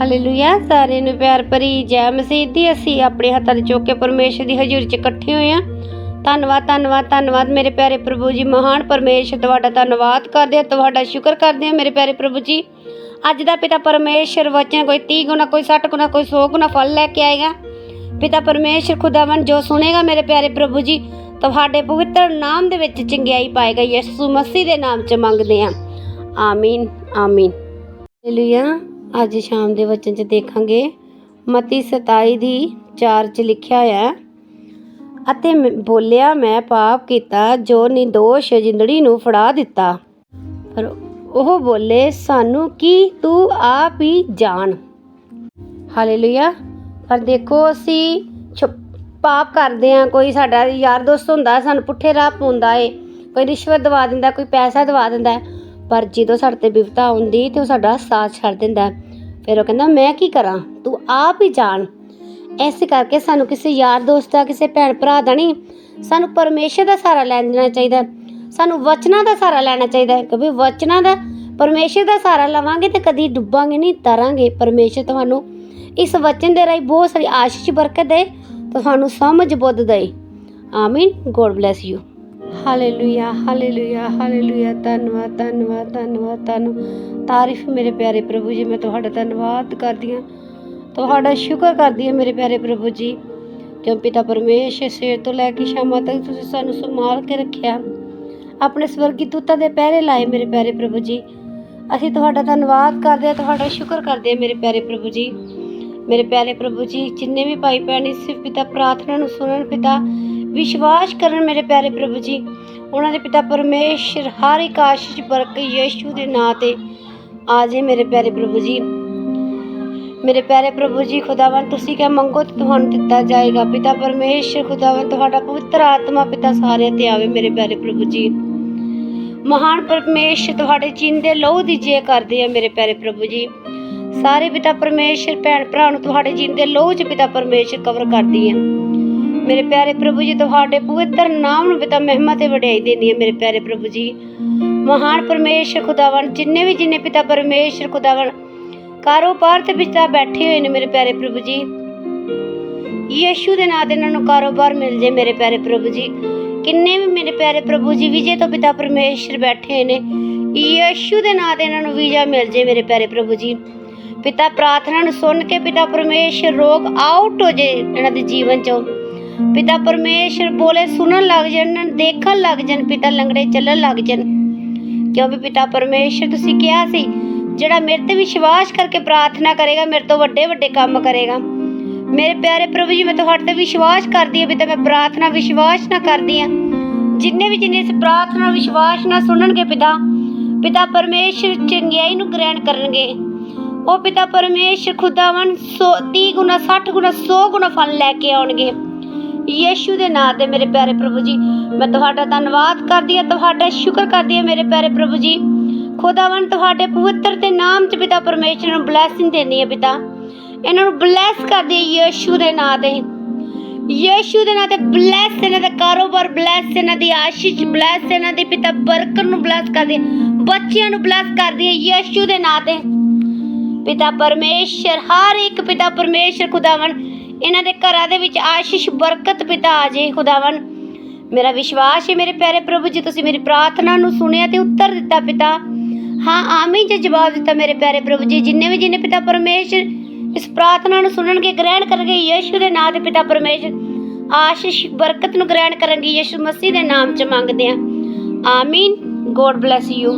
Hallelujah, ਸਾਰਿਆਂ ਨੂੰ ਪਿਆਰ ਭਰੀ ਜੈ ਮਸੀਹ ਦੀ। ਅਸੀਂ ਆਪਣੇ ਹੱਥਾਂ ਦੇ ਚੁੱਕ ਕੇ ਪਰਮੇਸ਼ਰ ਦੀ ਹਜ਼ੂਰੀ 'ਚ ਇਕੱਠੇ ਹੋਏ ਆ ਧੰਨਵਾਦ ਧੰਨਵਾਦ ਧੰਨਵਾਦ। ਮੇਰੇ ਪਿਆਰੇ ਪ੍ਰਭੂ ਜੀ, ਮਹਾਨ ਪਰਮੇਸ਼ਰ, ਤੁਹਾਡਾ ਧੰਨਵਾਦ ਕਰਦੇ ਆ ਤੁਹਾਡਾ ਸ਼ੁਕਰ ਕਰਦੇ ਆ ਮੇਰੇ ਪਿਆਰੇ ਪ੍ਰਭੂ ਜੀ। ਅੱਜ ਦਾ ਪਿਤਾ ਪਰਮੇਸ਼ਰ ਵਚਨ ਕੋਈ 30 ਗੁਣਾ, ਕੋਈ 60 ਗੁਣਾ, ਕੋਈ 100 ਗੁਣਾ ਫਲ ਲੈ ਕੇ ਆਏਗਾ। ਪਿਤਾ ਪਰਮੇਸ਼ਰ ਖੁਦਾਵੰ ਜੋ ਸੁਣੇਗਾ ਮੇਰੇ ਪਿਆਰੇ ਪ੍ਰਭੂ ਜੀ, ਤੁਹਾਡੇ ਪਵਿੱਤਰ ਨਾਮ ਦੇ ਵਿੱਚ ਚੰਗਿਆਈ ਪਾਏਗਾ। ਯਿਸੂ ਮਸੀਹ ਦੇ ਨਾਮ 'ਚ ਮੰਗਦੇ ਆ ਆਮੀਨ ਆਮੀਨ। ਹਾਲੇਲੂਇਆ। ਅੱਜ ਸ਼ਾਮ ਦੇ ਵਚਨ 'ਚ ਦੇਖਾਂਗੇ। ਮਤੀ 27 ਦੀ 4 'ਚ ਲਿਖਿਆ ਹੋਇਆ ਅਤੇ ਮੈਂ- ਬੋਲਿਆ ਮੈਂ ਪਾਪ ਕੀਤਾ, ਜੋ ਨਿਰਦੋਸ਼ ਜਿੰਦੜੀ ਨੂੰ ਫੜਾ ਦਿੱਤਾ। ਪਰ ਉਹ ਬੋਲੇ, ਸਾਨੂੰ ਕੀ ਤੂੰ ਆਪ ਹੀ ਜਾਣ? ਹਾਲੇਲੂਇਆ। ਪਰ ਦੇਖੋ, ਅਸੀਂ ਛੁਪ- ਪਾਪ ਕਰਦੇ ਆ ਕੋਈ ਸਾਡਾ ਯਾਰ ਦੋਸਤ ਹੁੰਦਾ, ਸਾਨੂੰ ਪੁੱਠੇ ਰਾਹ ਪਾਉਂਦਾ ਏ। ਕੋਈ ਰਿਸ਼ਵਤ ਦਵਾ ਦਿੰਦਾ, ਕੋਈ ਪੈਸਾ ਦਵਾ ਦਿੰਦਾ। ਪਰ ਜਦੋਂ ਸਾਡੇ ਤੇ ਬਿਪਤਾ ਆਉਂਦੀ ਤੇ ਉਹ ਸਾਡਾ ਸਾਥ ਛੱਡ ਦਿੰਦਾ। ਫਿਰ ਉਹ ਕਹਿੰਦਾ, ਮੈਂ ਕੀ ਕਰਾਂ? ਤੂੰ ਆਪ ਹੀ ਜਾਣ। ਐਸੇ ਕਰਕੇ ਸਾਨੂੰ ਕਿਸੇ ਯਾਰ ਦੋਸਤ ਦਾ ਕਿਸੇ ਭੈਣ ਭਰਾ ਦਾ ਨਹੀਂ, ਸਾਨੂੰ ਪਰਮੇਸ਼ਰ ਦਾ ਸਹਾਰਾ ਲੈਣਾ ਚਾਹੀਦਾ ਸਾਨੂੰ ਵਚਨਾਂ ਦਾ ਸਹਾਰਾ ਲੈਣਾ ਚਾਹੀਦਾ ਹੈ, ਕਿਉਂਕਿ ਵਚਨਾਂ ਦਾ, ਪਰਮੇਸ਼ਰ ਦਾ ਸਹਾਰਾ ਲਵਾਂਗੇ ਤੇ ਕਦੀ ਡੁੱਬਾਂਗੇ ਨਹੀਂ ਤਰਾਂਗੇ ਪਰਮੇਸ਼ਰ ਤੁਹਾਨੂੰ ਇਸ ਵਚਨ ਦੇ ਰਾਹੀਂ ਬਹੁਤ ਸਾਰੀ ਆਸ਼ੀਸ਼ ਬਰਕਤ ਦੇ ਤੁਹਾਨੂੰ ਸਮਝ ਬੁੱਧ ਦੇ amen God bless you hallelujah hallelujah hallelujah ਧੰਨਵਾਦ ਧੰਨਵਾਦ ਧੰਨਵਾਦ ਧੰਨ ਤਾਰੀਫ ਮੇਰੇ ਪਿਆਰੇ ਪ੍ਰਭੂ ਜੀ, ਮੈਂ ਤੁਹਾਡਾ ਧੰਨਵਾਦ ਕਰਦੀ ਹਾਂ। ਤੁਹਾਡਾ ਸ਼ੁਕਰ ਕਰਦੀ ਹਾਂ ਮੇਰੇ ਪਿਆਰੇ ਪ੍ਰਭੂ ਜੀ ਕਿਉਂ ਪਿਤਾ ਪਰਮੇਸ਼ਰ ਸਵੇਰ ਤੋਂ ਲੈ ਕੇ ਸ਼ਾਮਾਂ ਤੱਕ ਤੁਸੀਂ ਸਾਨੂੰ ਸੰਭਾਲ ਕੇ ਰੱਖਿਆ। ਆਪਣੇ ਸਵਰਗੀ ਦੂਤਾਂ ਦੇ ਪਹਿਰੇ ਲਾਏ ਮੇਰੇ ਪਿਆਰੇ ਪ੍ਰਭੂ ਜੀ। ਅਸੀਂ ਤੁਹਾਡਾ ਧੰਨਵਾਦ ਕਰਦੇ ਹਾਂ, ਤੁਹਾਡਾ ਸ਼ੁਕਰ ਕਰਦੇ ਹਾਂ ਮੇਰੇ ਪਿਆਰੇ ਪ੍ਰਭੂ ਜੀ। ਮੇਰੇ ਪਿਆਰੇ ਪ੍ਰਭੂ ਜੀ, ਜਿੰਨੇ ਵੀ ਭਾਈ ਭੈਣ ਇਸ ਪਿਤਾ, ਪ੍ਰਾਰਥਨਾ ਨੂੰ ਸੁਣਨ, ਪਿਤਾ ਵਿਸ਼ਵਾਸ ਕਰਨ ਮੇਰੇ ਪਿਆਰੇ ਪ੍ਰਭੂ ਜੀ, ਉਹਨਾਂ ਦੇ ਪਿਤਾ ਪਰਮੇਸ਼ਰ ਹਰ ਇੱਕ ਆਸ਼ੀਸ਼ ਬਰਕਤ ਯੀਸ਼ੂ ਦੇ ਨਾਂ ਤੇ ਆ ਜੇ ਮੇਰੇ ਪਿਆਰੇ ਪ੍ਰਭੂ ਜੀ। ਮੇਰੇ ਪਿਆਰੇ ਪ੍ਰਭੂ ਜੀ ਖੁਦਾਵੰ ਤੁਸੀਂ ਕਿਆ ਮੰਗੋ ਤੇ ਤੁਹਾਨੂੰ ਦਿੱਤਾ ਜਾਏਗਾ। ਪਿਤਾ ਪਰਮੇਸ਼ਰ ਖੁਦਾਵੰ ਤੁਹਾਡਾ ਪਵਿੱਤਰ ਆਤਮਾ ਪਿਤਾ ਸਾਰਿਆਂ ਤੇ ਆਵੇ ਮੇਰੇ ਪਿਆਰੇ ਪ੍ਰਭੂ ਜੀ। ਮਹਾਨ ਪਰਮੇਸ਼ਰ ਤੁਹਾਡੇ ਜਿੰਦੇ ਲਹੂ ਦੀ ਜੇ ਕਰਦੇ ਆ ਮੇਰੇ ਪਿਆਰੇ ਪ੍ਰਭੂ ਜੀ। ਸਾਰੇ ਪਿਤਾ ਪਰਮੇਸ਼ਰ, ਭੈਣ ਭਰਾ ਨੂੰ ਤੁਹਾਡੇ ਜਿੰਦੇ ਲਹੂ ਚ ਪਿਤਾ ਪਰਮੇਸ਼ਰ ਕਵਰ ਕਰਦੀ ਹੈ ਮੇਰੇ ਪਿਆਰੇ ਪ੍ਰਭੂ ਜੀ, ਤੁਹਾਡੇ ਪਵਿੱਤਰ ਨਾਮ ਨੂੰ ਪਿਤਾ ਮਹਿਮਾ ਤੇ ਵਡਿਆਈ ਦੇਣੀ ਹੈ ਮੇਰੇ ਪਿਆਰੇ ਪ੍ਰਭੂ ਜੀ। ਮਹਾਨ ਪਰਮੇਸ਼ਰ ਖੁਦਾਵੰ ਜਿੰਨੇ ਵੀ ਜਿੰਨੇ ਪਿਤਾ ਪਰਮੇਸ਼ਰ ਖੁਦਾਵੰ ਕਾਰੋਬਾਰ ਤੇ ਪਿਤਾ ਬੈਠੇ ਹੋਏ ਨੇ ਮੇਰੇ ਪਿਆਰੇ ਪ੍ਰਭੂ ਜੀ। ਯੀਸ਼ੂ ਦੇ ਨਾਂ ਦੇ ਇਹਨਾਂ ਨੂੰ ਕਾਰੋਬਾਰ ਮਿਲ ਜੇ ਮੇਰੇ ਪਿਆਰੇ ਪ੍ਰਭੂ ਜੀ। ਕਿੰਨੇ ਵੀ ਮੇਰੇ ਪਿਆਰੇ ਪ੍ਰਭੂ ਜੀ, ਵਿਜੇ ਤੋਂ ਪਿਤਾ ਪਰਮੇਸ਼ਰ ਬੈਠੇ ਹੋਏ ਨੇ, ਯੀਸ਼ੂ ਦੇ ਨਾਂ ਦੇ ਇਹਨਾਂ ਨੂੰ ਵੀਜ਼ਾ ਮਿਲ ਜੇ ਮੇਰੇ ਪਿਆਰੇ ਪ੍ਰਭੂ ਜੀ। ਪਿਤਾ ਪ੍ਰਾਰਥਨਾ ਨੂੰ ਸੁਣ ਕੇ ਪਿਤਾ ਪਰਮੇਸ਼ਰ ਰੋਗ ਆਊਟ ਹੋ ਜੇ ਇਹਨਾਂ ਦੇ ਜੀਵਨ ਚੋਂ। ਪਿਤਾ ਪਰਮੇਸ਼ਰ ਬੋਲੇ, ਸੁਣਨ ਲੱਗ ਜਾਣ, ਦੇਖਣ ਲੱਗ ਜਾਣ, ਪਿਤਾ ਲੰਗੜੇ ਚੱਲਣ ਲੱਗ ਜਾਣ। ਕਿਉਂਕਿ ਪਿਤਾ ਪਰਮੇਸ਼ਰ, ਤੁਸੀਂ ਕਿਹਾ ਸੀ, ਜਿਹੜਾ ਮੇਰੇ ਤੇ ਵਿਸ਼ਵਾਸ ਕਰਕੇ ਪ੍ਰਾਰਥਨਾ ਕਰੇਗਾ, ਮੇਰੇ ਤੋਂ ਵੱਡੇ ਵੱਡੇ ਕੰਮ ਕਰੇਗਾ। ਮੇਰੇ ਪਿਆਰੇ ਪ੍ਰਭੂ ਜੀ, ਮੈਂ ਤੁਹਾਡੇ ਤੇ ਵਿਸ਼ਵਾਸ ਕਰਦੀ ਹਾਂ, ਪਿਤਾ, ਮੈਂ ਪ੍ਰਾਰਥਨਾ ਵਿਸ਼ਵਾਸ ਨਾ ਕਰਦੀ ਹਾਂ। ਜਿੰਨੇ ਵੀ ਜਿੰਨੇ ਇਸ ਪ੍ਰਾਰਥਨਾ ਵਿਸ਼ਵਾਸ ਨਾਲ ਸੁਣਨਗੇ ਪਿਤਾ ਪਿਤਾ ਪਰਮੇਸ਼ਰ ਚੰਗਿਆਈ ਨੂੰ ਗ੍ਰਹਿਣ ਕਰਨਗੇ। ਉਹ ਪਿਤਾ ਪਰਮੇਸ਼ਰ ਖੁਦਾਵੰ 30 ਗੁਣਾ 60 ਗੁਣਾ 100 ਗੁਣਾ ਫਲ ਲੈ ਕੇ ਆਉਣਗੇ। ਯੀਸ਼ੂ ਦੇ ਨਾਂ ਤੇ ਮੇਰੇ ਪਿਆਰੇ ਪ੍ਰਭੂ ਜੀ, ਮੈਂ ਤੁਹਾਡਾ ਧੰਨਵਾਦ ਕਰਦੀ ਹਾਂ, ਤੁਹਾਡਾ ਸ਼ੁਕਰ ਕਰਦੀ ਹਾਂ ਮੇਰੇ ਪਿਆਰੇ ਪ੍ਰਭੂ ਜੀ। ਖੁਦਾਵੰ ਤੁਹਾਡੇ ਪਵਿੱਤਰ ਤੇ ਨਾਮ ਚ ਪਿਤਾ ਪਰਮੇਸ਼ਰ ਨੂੰ ਬਲੇਸਿੰਗ ਦੇਣੀ ਹੈ ਪਿਤਾ। ਇਹਨਾਂ ਨੂੰ ਬਲੈਸ ਕਰਦੀ ਯੀਸ਼ੂ ਦੇ ਨਾਂ ਤੇ। ਯੀਸ਼ੂ ਦੇ ਨਾਂ ਤੇ ਬਲੈਸ ਇਹਨਾਂ ਦਾ ਕਾਰੋਬਾਰ ਬਲੈਸ ਇਹਨਾਂ ਦੀ ਆਸ਼ੀਸ਼ ਬਲੈਸ ਇਹਨਾਂ ਦੇ ਪਿਤਾ ਬਰਕਤ ਨੂੰ ਬਲੈਸ ਕਰਦੀ ਬੱਚਿਆਂ ਨੂੰ ਬਲੈਸ ਕਰਦੀ ਹੈ ਯੀਸ਼ੂ ਦੇ ਨਾਂ ਤੇ। ਪਿਤਾ ਪਰਮੇਸ਼ਰ, ਹਰ ਇੱਕ ਪਿਤਾ ਪਰਮੇਸ਼ਰ ਖੁਦਾਵੰ ਇਹਨਾਂ ਦੇ ਘਰਾਂ ਦੇ ਵਿੱਚ ਆਸ਼ੀਸ਼, ਬਰਕਤ, ਪਿਤਾ ਆ ਜੇ ਖੁਦਾਵੰ ਮੇਰਾ ਵਿਸ਼ਵਾਸ ਹੈ, ਮੇਰੇ ਪਿਆਰੇ ਪ੍ਰਭੂ ਜੀ, ਤੁਸੀਂ ਮੇਰੀ ਪ੍ਰਾਰਥਨਾ ਨੂੰ ਸੁਣਿਆ ਤੇ ਉੱਤਰ ਦਿੱਤਾ, ਪਿਤਾ। ਹਾਂ, ਆਮੀਨ ਜੀ ਜਵਾਬ ਦਿੱਤਾ ਮੇਰੇ ਪਿਆਰੇ ਪ੍ਰਭੂ ਜੀ, ਜਿੰਨੇ ਵੀ ਜਿੰਨੇ ਪਿਤਾ ਪਰਮੇਸ਼ਰ ਇਸ ਪ੍ਰਾਰਥਨਾ ਨੂੰ ਸੁਣਨਗੇ, ਗ੍ਰਹਿਣ ਕਰਨਗੇ, ਯੀਸ਼ੂ ਦੇ ਨਾਮ ਦੇ ਪਿਤਾ ਪਰਮੇਸ਼ਰ ਆਸ਼ੀਸ਼, ਬਰਕਤ ਨੂੰ ਗ੍ਰਹਿਣ ਕਰਨਗੇ, ਯੀਸ਼ੂ ਮਸੀਹ ਦੇ ਨਾਮ 'ਚ ਮੰਗਦੇ ਆ ਆਮੀਨ। God bless you